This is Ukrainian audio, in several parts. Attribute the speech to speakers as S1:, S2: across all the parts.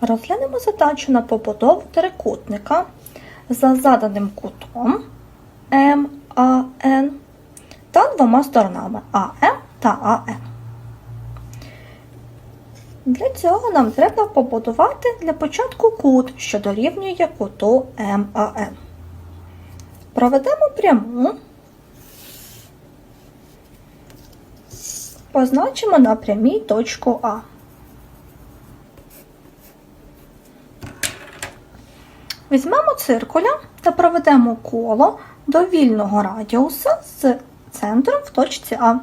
S1: Розглянемо задачу на побудову трикутника за заданим кутом МАН та двома сторонами АМ та АН. Для цього нам треба побудувати для початку кут, що дорівнює куту МАН. Проведемо пряму. Позначимо на прямій точку А. Візьмемо циркуля та проведемо коло до вільного радіуса з центром в точці А.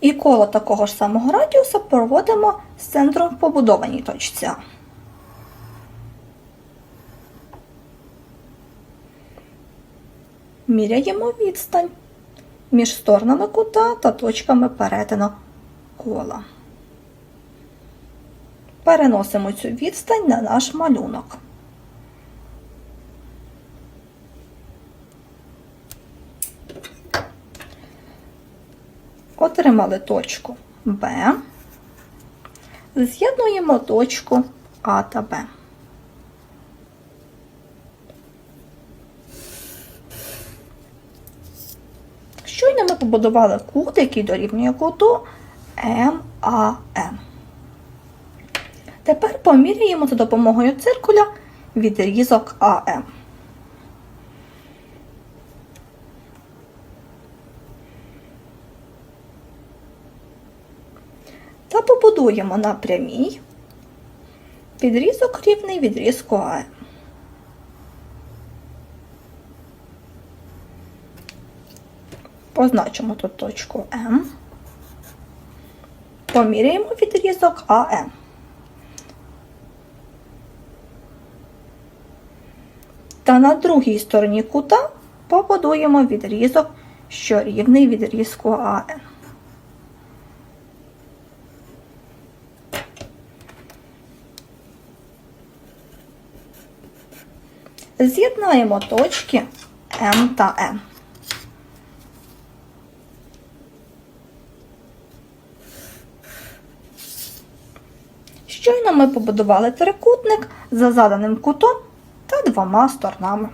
S1: І коло такого ж самого радіуса проводимо з центром в побудованій точці А. Міряємо відстань між сторонами кута та точками перетину кола. Переносимо цю відстань на наш малюнок. Отримали точку Б. З'єднуємо точку А та Б. Щойно ми побудували кут, який дорівнює куту МАН. Тепер поміряємо за допомогою циркуля відрізок АМ. Та побудуємо на прямій відрізок рівний відрізку АМ. Позначимо тут точку М. Поміряємо відрізок АМ. Та на другій стороні кута побудуємо відрізок, що рівний відрізку АН. З'єднаємо точки М та Н. Щойно ми побудували трикутник за заданим кутом та двома сторонами.